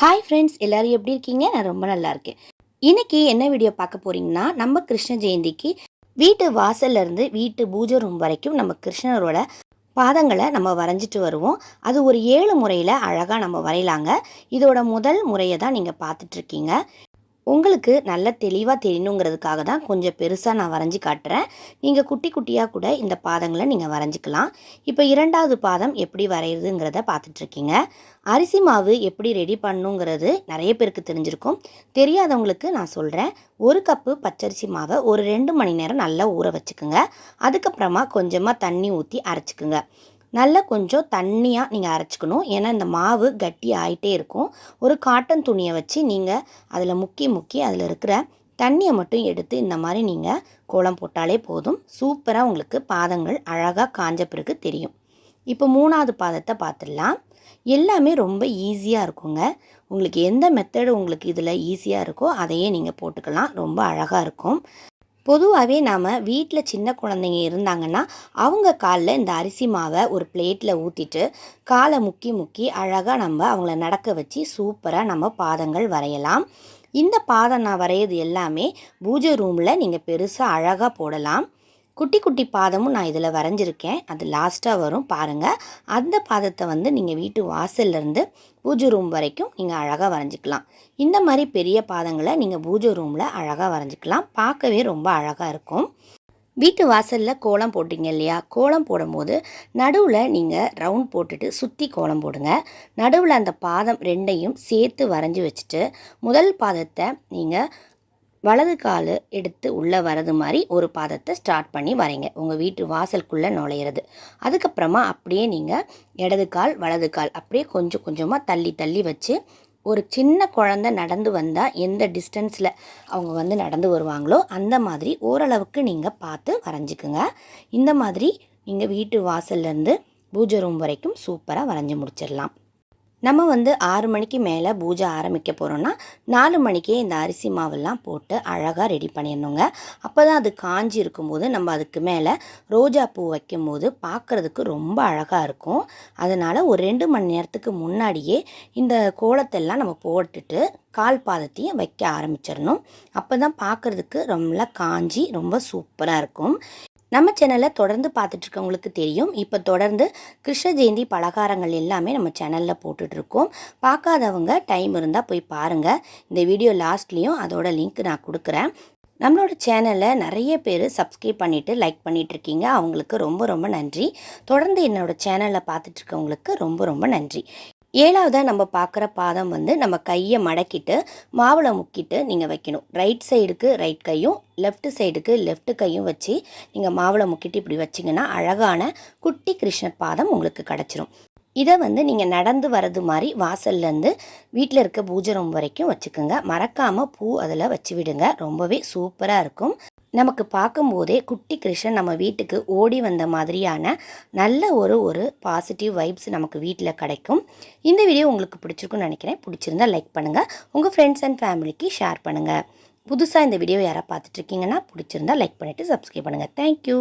Hi friends எல்லோரும் எப்படி இருக்கீங்க? நான் ரொம்ப நல்லா இருக்கேன். இன்னைக்கு என்ன வீடியோ பார்க்க போறீங்கன்னா நம்ம கிருஷ்ண ஜெயந்திக்கு வீட்டு வாசல்ல இருந்து வீட்டு பூஜை ரூம் வரைக்கும் நம்ம கிருஷ்ணரோட பாதங்களை நம்ம வரைஞ்சிட்டு வருவோம். அது ஒரு ஏழு முறையில் அழகாக நம்ம வரையலாங்க. இதோட முதல் முறையை தான் நீங்கள் பார்த்துட்ருக்கீங்க உங்களுக்கு நல்ல தெளிவாக தெரியணுங்கிறதுக்காக தான் கொஞ்சம் பெருசாக நான் வரைஞ்சி காட்டுறேன். நீங்கள் குட்டி குட்டியாக கூட இந்த பாதங்களை நீங்கள் வரைஞ்சிக்கலாம். இப்போ இரண்டாவது பாதம் எப்படி வரைகிறதுங்கிறத பார்த்துட்ருக்கீங்க. அரிசி மாவு எப்படி ரெடி பண்ணுங்கிறது நிறைய பேருக்கு தெரிஞ்சிருக்கும். தெரியாதவங்களுக்கு நான் சொல்கிறேன் ஒரு கப்பு பச்சரிசி மாவை ஒரு ரெண்டு மணி நேரம் நல்லா ஊற வச்சுக்குங்க. அதுக்கப்புறமா கொஞ்சமாக தண்ணி ஊற்றி அரைச்சிக்குங்க. நல்லா கொஞ்சம் தண்ணியாக நீங்கள் அரைச்சிக்கணும். ஏன்னா இந்த மாவு கட்டி ஆகிட்டே இருக்கும். ஒரு காட்டன் துணியை வச்சு நீங்கள் அதில் முக்கி முக்கி அதில் இருக்கிற தண்ணியை மட்டும் எடுத்து இந்த மாதிரி நீங்கள் கோலம் போட்டாலே போதும். சூப்பராக உங்களுக்கு பாதங்கள் அழகாக காஞ்ச பிறகு தெரியும். இப்போ மூணாவது பாதத்தை பார்த்துடலாம். எல்லாமே ரொம்ப ஈஸியாக இருக்குங்க. உங்களுக்கு எந்த மெத்தடு உங்களுக்கு இதில் ஈஸியாக இருக்கோ அதையே நீங்கள் போட்டுக்கலாம். ரொம்ப அழகாக இருக்கும். பொதுவாகவே நாம் வீட்டில் சின்ன குழந்தைங்க இருந்தாங்கன்னா அவங்க காலில் இந்த அரிசி மாவை ஒரு பிளேட்டில் ஊற்றிட்டு காலை முக்கி முக்கி அழகாக நம்ம அவங்கள நடக்க வச்சு சூப்பராக நம்ம பாதங்கள் வரையலாம். இந்த பாதம் நான் வரைகிறது எல்லாமே பூஜை ரூமில் நீங்கள் பெருசாக அழகாக போடலாம். குட்டி குட்டி பாதமும் நான் இதில் வரைஞ்சிருக்கேன். அது லாஸ்ட்டாக வரும் பாருங்கள் அந்த பாதத்தை வந்து நீங்கள் வீட்டு வாசல்லேருந்து பூஜை ரூம் வரைக்கும் நீங்கள் அழகாக வரைஞ்சிக்கலாம். இந்த மாதிரி பெரிய பாதங்களை நீங்கள் பூஜை ரூமில் அழகாக வரைஞ்சிக்கலாம். பார்க்கவே ரொம்ப அழகாக இருக்கும். வீட்டு வாசலில் கோலம் போட்டிங்க இல்லையா? கோலம் போடும்போது நடுவில் நீங்கள் ரவுண்ட் போட்டுட்டு சுற்றி கோலம் போடுங்க. நடுவில் அந்த பாதம் ரெண்டையும் சேர்த்து வரைஞ்சி வச்சுட்டு முதல் பாதத்தை நீங்கள் வலது கால் எடுத்து உள்ளே வரது மாதிரி ஒரு பாதத்தை ஸ்டார்ட் பண்ணி வரைங்க உங்கள் வீட்டு வாசலுக்குள்ளே நுழையிறது. அதுக்கப்புறமா அப்படியே நீங்கள் இடது கால் வலது கால் அப்படியே கொஞ்சம் கொஞ்சமாக தள்ளி தள்ளி வச்சு ஒரு சின்ன குழந்த நடந்து வந்தால் எந்த டிஸ்டன்ஸில் அவங்க வந்து நடந்து வருவாங்களோ அந்த மாதிரி ஓரளவுக்கு நீங்கள் பார்த்து வரைஞ்சிக்குங்க. இந்த மாதிரி நீங்கள் வீட்டு வாசல்லேருந்து பூஜை ரூம் வரைக்கும் சூப்பராக வரைஞ்சி முடிச்சிடலாம். நம்ம வந்து ஆறு மணிக்கு மேலே பூஜை ஆரம்பிக்க போகிறோன்னா நாலு மணிக்கே இந்த அரிசி மாவெல்லாம் போட்டு அழகாக ரெடி பண்ணிடணுங்க. அப்போ தான் அது காஞ்சி இருக்கும்போது நம்ம அதுக்கு மேலே ரோஜா பூ வைக்கும்போது பார்க்குறதுக்கு ரொம்ப அழகாக இருக்கும். அதனால் ஒரு ரெண்டு மணி நேரத்துக்கு முன்னாடியே இந்த கோலத்தெல்லாம் நம்ம போட்டுட்டு கால் பாதத்தையும் வைக்க ஆரம்பிச்சிடணும். அப்போ தான் பார்க்குறதுக்கு ரொம்ப காஞ்சி ரொம்ப சூப்பராக இருக்கும். நம்ம சேனலை தொடர்ந்து பார்த்துட்ருக்கவங்களுக்கு தெரியும். இப்போ தொடர்ந்து கிருஷ்ண ஜெயந்தி பலகாரங்கள் எல்லாமே நம்ம சேனலில் போட்டுட்ருக்கோம். பார்க்காதவங்க டைம் இருந்தால் போய் பாருங்கள் இந்த வீடியோ லாஸ்ட்லேயும் அதோட லிங்க் நான் கொடுக்குறேன். நம்மளோட சேனலை நிறைய பேர் சப்ஸ்கிரைப் பண்ணிவிட்டு லைக் பண்ணிகிட்ருக்கீங்க அவங்களுக்கு ரொம்ப ரொம்ப நன்றி. தொடர்ந்து என்னோடய சேனலை பார்த்துட்ருக்கவங்களுக்கு ரொம்ப ரொம்ப நன்றி. ஏழாவதாக நம்ம பார்க்குற பாதம் வந்து நம்ம கையை மடக்கிட்டு மாவில் முக்கிட்டு நீங்கள் வைக்கணும். ரைட் சைடுக்கு ரைட் கையும் லெஃப்ட் சைடுக்கு லெஃப்ட் கையும் வச்சு நீங்கள் மாவில் முக்கிட்டு இப்படி வச்சிங்கன்னா அழகான குட்டி கிருஷ்ணர் பாதம் உங்களுக்கு கிடச்சிரும். இதை வந்து நீங்கள் நடந்து வர்றது மாதிரி வாசல்லேருந்து வீட்டில் இருக்க பூஜை ரூம் வரைக்கும் வச்சுக்கோங்க. மறக்காமல் பூ அதில் வச்சு விடுங்க. ரொம்பவே சூப்பராக இருக்கும். நமக்கு பார்க்கும்போதே குட்டி கிருஷ்ணன் நம்ம வீட்டுக்கு ஓடி வந்த மாதிரியான நல்ல ஒரு ஒரு பாசிட்டிவ் வைப்ஸ் நமக்கு வீட்டில் கிடைக்கும். இந்த வீடியோ உங்களுக்கு பிடிச்சிருக்குன்னு நினைக்கிறேன். பிடிச்சிருந்தா லைக் பண்ணுங்கள் உங்கள் ஃப்ரெண்ட்ஸ் அண்ட் ஃபேமிலிக்கு ஷேர் பண்ணுங்கள் புதுசாக இந்த வீடியோ யாராவது பார்த்துட்ருக்கீங்கன்னா பிடிச்சிருந்தா லைக் பண்ணிவிட்டு சப்ஸ்கிரைப் பண்ணுங்கள் தேங்க்யூ